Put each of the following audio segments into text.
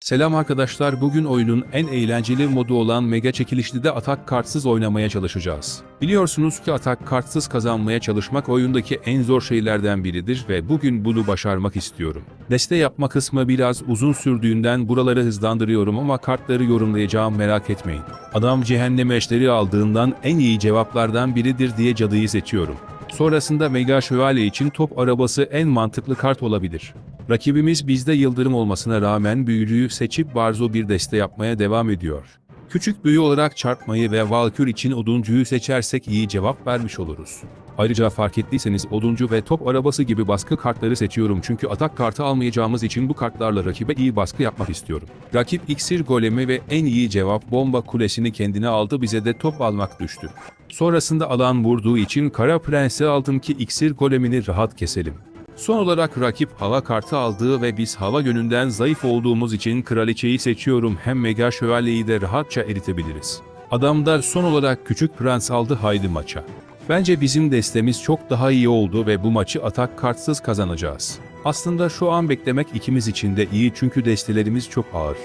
Selam arkadaşlar bugün oyunun en eğlenceli modu olan Mega Çekilişli'de atak kartsız oynamaya çalışacağız. Biliyorsunuz ki atak kartsız kazanmaya çalışmak oyundaki en zor şeylerden biridir ve bugün bunu başarmak istiyorum. Deste yapma kısmı biraz uzun sürdüğünden buraları hızlandırıyorum ama kartları yorumlayacağım merak etmeyin. Adam cehennem eşleri aldığından en iyi cevaplardan biridir diye cadıyı seçiyorum. Sonrasında Mega Şövalye için top arabası en mantıklı kart olabilir. Rakibimiz bizde yıldırım olmasına rağmen büyücüyü seçip Barzo bir deste yapmaya devam ediyor. Küçük büyü olarak çarpmayı ve Valkür için oduncuyu seçersek iyi cevap vermiş oluruz. Ayrıca fark ettiyseniz oduncu ve top arabası gibi baskı kartları seçiyorum çünkü atak kartı almayacağımız için bu kartlarla rakibe iyi baskı yapmak istiyorum. Rakip iksir golemi ve en iyi cevap bomba kulesini kendine aldı bize de top almak düştü. Sonrasında alan vurduğu için Kara Prens'i aldım ki iksir golemini rahat keselim. Son olarak rakip hava kartı aldığı ve biz hava yönünden zayıf olduğumuz için kraliçeyi seçiyorum hem mega şövalyeyi de rahatça eritebiliriz. Adam da son olarak küçük prens aldı haydi maça. Bence bizim destemiz çok daha iyi oldu ve bu maçı atak kartsız kazanacağız. Aslında şu an beklemek ikimiz için de iyi çünkü destelerimiz çok ağır.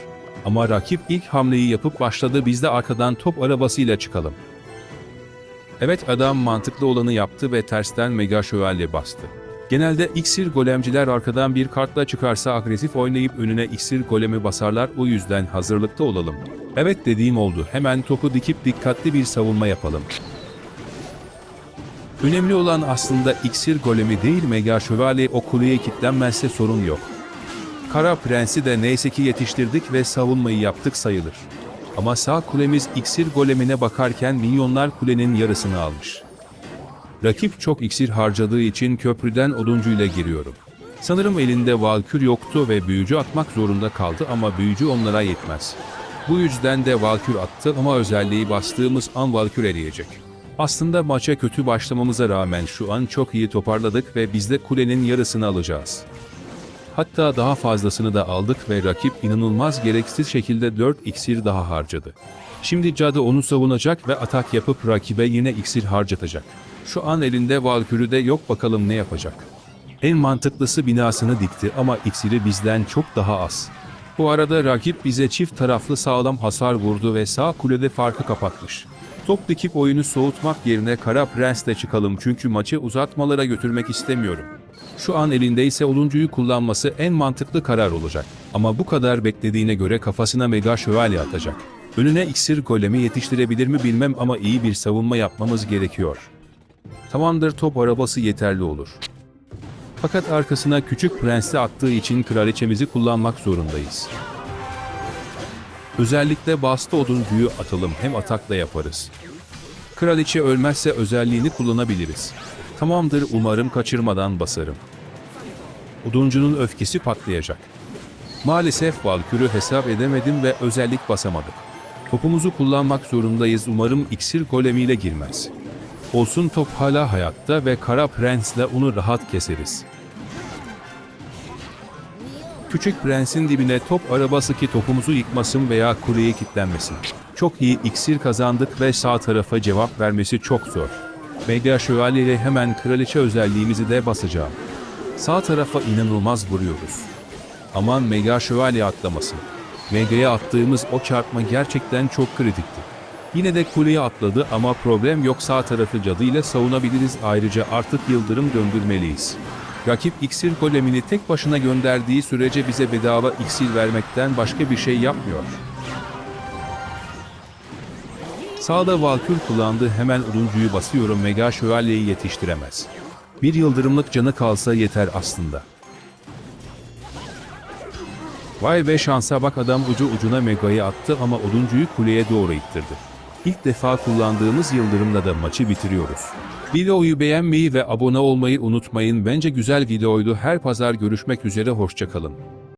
Ama rakip ilk hamleyi yapıp başladı biz de arkadan top arabasıyla çıkalım. Evet adam mantıklı olanı yaptı ve tersten mega şövalye bastı. Genelde iksir golemciler arkadan bir kartla çıkarsa agresif oynayıp önüne iksir golemi basarlar o yüzden hazırlıkta olalım. Evet dediğim oldu hemen topu dikip dikkatli bir savunma yapalım. Önemli olan aslında iksir golemi değil mega şövalye o kuleye kilitlenmezse sorun yok. Kara prensi de neyse ki yetiştirdik ve savunmayı yaptık sayılır. Ama sağ kulemiz iksir golemine bakarken milyonlar kulenin yarısını almış. Rakip çok iksir harcadığı için köprüden oduncuyla giriyorum. Sanırım elinde valkür yoktu ve büyücü atmak zorunda kaldı ama büyücü onlara yetmez. Bu yüzden de valkür attı ama özelliği bastığımız an valkür eriyecek. Aslında maça kötü başlamamıza rağmen şu an çok iyi toparladık ve biz de kulenin yarısını alacağız. Hatta daha fazlasını da aldık ve rakip inanılmaz gereksiz şekilde 4 iksir daha harcadı. Şimdi cadı onu savunacak ve atak yapıp rakibe yine iksir harcatacak. Şu an elinde Valkürü de yok bakalım ne yapacak. En mantıklısı binasını dikti ama iksiri bizden çok daha az. Bu arada rakip bize çift taraflı sağlam hasar vurdu ve sağ kulede farkı kapatmış. Top dikip oyunu soğutmak yerine Kara Prens'le çıkalım çünkü maçı uzatmalara götürmek istemiyorum. Şu an elindeyse oluncuyu kullanması en mantıklı karar olacak. Ama bu kadar beklediğine göre kafasına mega şövalye atacak. Önüne iksir golemi yetiştirebilir mi bilmem ama iyi bir savunma yapmamız gerekiyor. Tamamdır top arabası yeterli olur. Fakat arkasına küçük prensi attığı için kraliçemizi kullanmak zorundayız. Özellikle bastı oduncuyu atalım hem atakla yaparız. Kraliçe ölmezse özelliğini kullanabiliriz. Tamamdır umarım kaçırmadan basarım. Oduncunun öfkesi patlayacak. Maalesef Valkür'ü hesap edemedim ve özellik basamadık. Topumuzu kullanmak zorundayız umarım iksir golemiyle girmez. Olsun top hala hayatta ve Kara Prens'le onu rahat keseriz. Küçük Prens'in dibine top arabası ki topumuzu yıkmasın veya kuleye kilitlenmesin. Çok iyi iksir kazandık ve sağ tarafa cevap vermesi çok zor. Mega Şövalye ile hemen kraliçe özelliğimizi de basacağım. Sağ tarafa inanılmaz vuruyoruz. Aman Mega Şövalye atlamasın. Mega'ya attığımız o çarpma gerçekten çok kritikti. Yine de kuleye atladı ama problem yok sağ tarafı cadı ile savunabiliriz ayrıca artık yıldırım döndürmeliyiz. Rakip iksir golemini tek başına gönderdiği sürece bize bedava iksir vermekten başka bir şey yapmıyor. Sağda Valkür kullandı hemen oduncuyu basıyorum Mega Şövalye'yi yetiştiremez. Bir yıldırımlık canı kalsa yeter aslında. Vay be şansa bak adam ucu ucuna Mega'yı attı ama oduncuyu kuleye doğru ittirdi. İlk defa kullandığımız yıldırımla da maçı bitiriyoruz. Videoyu beğenmeyi ve abone olmayı unutmayın. Bence güzel videoydu. Her pazar görüşmek üzere hoşçakalın.